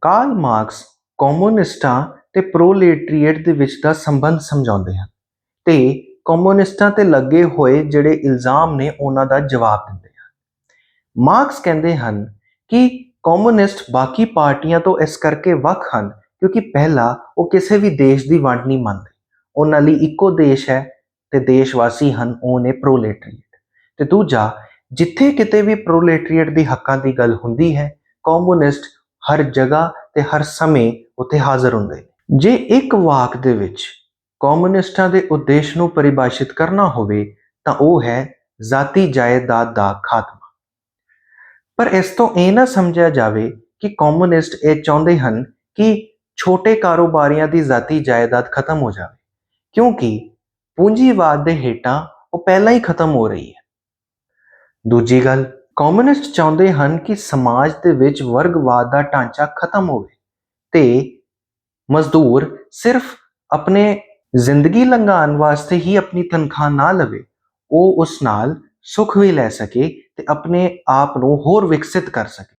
Karl Marx ਕਮਿਊਨਿਸਟਾਂ ਤੇ ਪ੍ਰੋਲੇਟਰੀਏਟ ਦੇ ਵਿੱਚ ਦਾ ਸੰਬੰਧ ਸਮਝਾਉਂਦੇ ਹਨ ਤੇ ਕਮਿਊਨਿਸਟਾਂ ਤੇ ਲੱਗੇ ਹੋਏ ਜਿਹੜੇ ਇਲਜ਼ਾਮ ਨੇ ਉਹਨਾਂ ਦਾ ਜਵਾਬ ਦਿੰਦੇ ਹਨ। ਮਾਰਕਸ ਕਹਿੰਦੇ ਹਨ ਕਿ ਕਮਿਊਨਿਸਟ ਬਾਕੀ ਪਾਰਟੀਆਂ ਤੋਂ ਇਸ ਕਰਕੇ ਵੱਖ ਹਨ ਕਿਉਂਕਿ ਪਹਿਲਾ ਉਹ ਕਿਸੇ ਵੀ ਦੇਸ਼ ਦੀ ਵੰਡ ਨਹੀਂ ਮੰਨਦੇ। ਉਹਨਾਂ ਲਈ ਇੱਕੋ ਦੇਸ਼ ਹੈ ਤੇ ਦੇਸ਼ ਵਾਸੀ ਹਨ, ਉਹ ਨੇ ਪ੍ਰੋਲੇਟਰੀਏਟ। ਤੇ ਦੂਜਾ, ਜਿੱਥੇ ਕਿਤੇ ਵੀ ਪ੍ਰੋਲੇਟਰੀਏਟ ਦੀ ਹੱਕਾਂ ਦੀ ਗੱਲ ਹੁੰਦੀ ਹੈ, ਕਮਿਊਨਿਸਟ ਹਰ ਜਗ੍ਹਾ ਤੇ ਹਰ ਸਮੇਂ ਉੱਥੇ ਹਾਜ਼ਰ ਹੁੰਦੇ ਨੇ। ਜੇ ਇੱਕ ਵਾਕ ਦੇ ਵਿੱਚ ਕਮਿਊਨਿਸਟਾਂ ਦੇ ਉਦੇਸ਼ ਨੂੰ ਪਰਿਭਾਸ਼ਿਤ ਕਰਨਾ ਹੋਵੇ, ਤਾਂ ਉਹ ਹੈ ਜ਼ਾਤੀ ਜਾਇਦਾਦ ਦਾ ਖਾਤਮਾ। ਪਰ ਇਸ ਤੋਂ ਇਹ ਨਾ ਸਮਝਿਆ ਜਾਵੇ ਕਿ ਕਮਿਊਨਿਸਟ ਇਹ ਚਾਹੁੰਦੇ ਹਨ ਕਿ ਛੋਟੇ ਕਾਰੋਬਾਰੀਆਂ ਦੀ ਜ਼ਾਤੀ ਜਾਇਦਾਦ ਖਤਮ ਹੋ ਜਾਵੇ। ਕਿਉਂਕਿ ਪੂੰਜੀਵਾਦ ਦੇ ਹੇਠਾਂ ਉਹ ਪਹਿਲਾਂ ਹੀ ਖਤਮ ਹੋ ਰਹੀ ਹੈ। ਦੂਜੀ ਗੱਲ ਕਮਿਊਨਿਸਟ ਚਾਹੁੰਦੇ ਹਨ ਕਿ ਸਮਾਜ ਦੇ ਵਿੱਚ ਵਰਗਵਾਦ ਦਾ ਢਾਂਚਾ ਖਤਮ ਹੋਵੇ ਤੇ ਮਜ਼ਦੂਰ ਸਿਰਫ ਆਪਣੇ ਜ਼ਿੰਦਗੀ ਲੰਘਾਉਣ ਵਾਸਤੇ ਹੀ ਆਪਣੀ ਤਨਖਾਹ ਨਾ ਲਵੇ, ਉਹ ਉਸ ਨਾਲ ਸੁੱਖ ਵੀ ਲੈ ਸਕੇ ਤੇ ਆਪਣੇ ਆਪ ਨੂੰ ਹੋਰ ਵਿਕਸਿਤ ਕਰ ਸਕੇ।